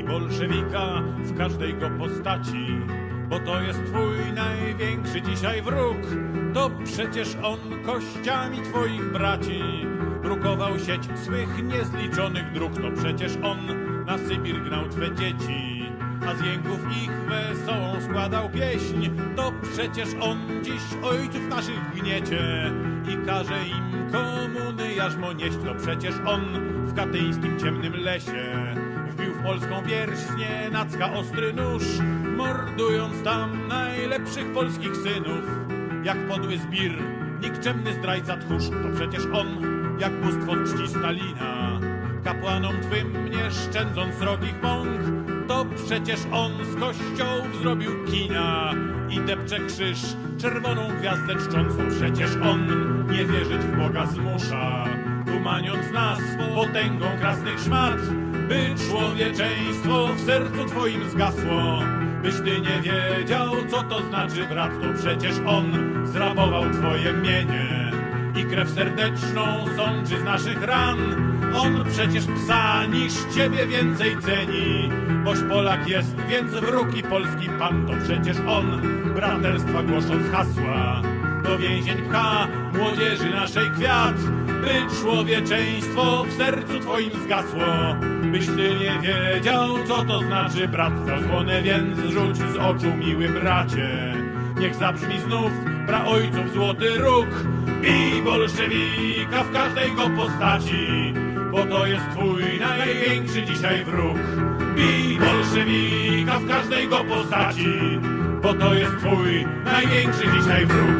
Bij bolszewika w każdej go postaci, bo to jest twój największy dzisiaj wróg. To przecież on kościami twoich braci drukował sieć swych niezliczonych dróg. To przecież on na Sybir gnał twe dzieci, a z jęków ich wesołą składał pieśń. To przecież on dziś ojców naszych gniecie i każe im komuny jarzmo nieść. To przecież on w katyńskim ciemnym lesie wbił w polską wierśnię nacka ostry nóż, mordując tam najlepszych polskich synów. Jak podły zbir, nikczemny zdrajca tchórz, to przecież on, jak bóstwo czci Stalina. Kapłanom twym nie szczędząc srogich mąk, to przecież on z kościołów zrobił kina i depcze krzyż, czerwoną gwiazdę czczącą. Przecież on nie wierzyć w Boga zmusza, tumaniąc nas potęgą krasnych szmat, by człowieczeństwo w sercu twoim zgasło. Byś ty nie wiedział, co to znaczy brat, to przecież on zrabował twoje mienie i krew serdeczną sączy z naszych ran. On przecież psa niż ciebie więcej ceni, boś Polak jest, więc wróg i polski pan, to przecież on braterstwa głosząc hasła. Do więzień pcha młodzieży naszej kwiat, by człowieczeństwo w sercu twoim zgasło. Byś ty nie wiedział, co to znaczy brat, zasłonę więc zrzuć z oczu, miły bracie. Niech zabrzmi znów praojców złoty róg i bolszewika w każdej go postaci, bo to jest twój największy dzisiaj wróg. Bij bolszewika w każdej go postaci, bo to jest twój największy dzisiaj wróg.